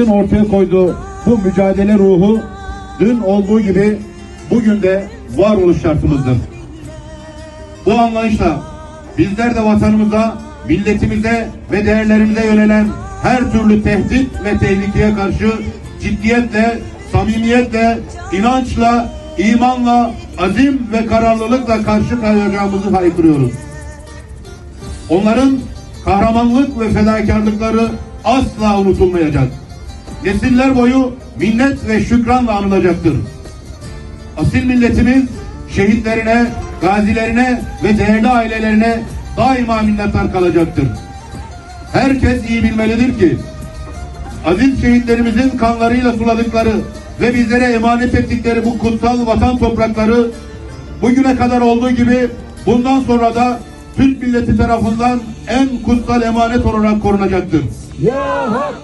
şehitlerimizin ortaya koyduğu bu mücadele ruhu dün olduğu gibi bugün de varoluş şartımızdır. Bu anlayışla bizler de vatanımıza, milletimize ve değerlerimize yönelen her türlü tehdit ve tehlikeye karşı ciddiyetle, samimiyetle, inançla, imanla, azim ve kararlılıkla karşı koyacağımızı haykırıyoruz. Onların kahramanlık ve fedakarlıkları asla unutulmayacak. Nesiller boyu minnet ve şükranla anılacaktır. Asil milletimiz şehitlerine, gazilerine ve değerli ailelerine daima minnettar kalacaktır. Herkes iyi bilmelidir ki aziz şehitlerimizin kanlarıyla suladıkları ve bizlere emanet ettikleri bu kutsal vatan toprakları bugüne kadar olduğu gibi bundan sonra da Türk milleti tarafından en kutsal emanet olarak korunacaktır. Ya hak!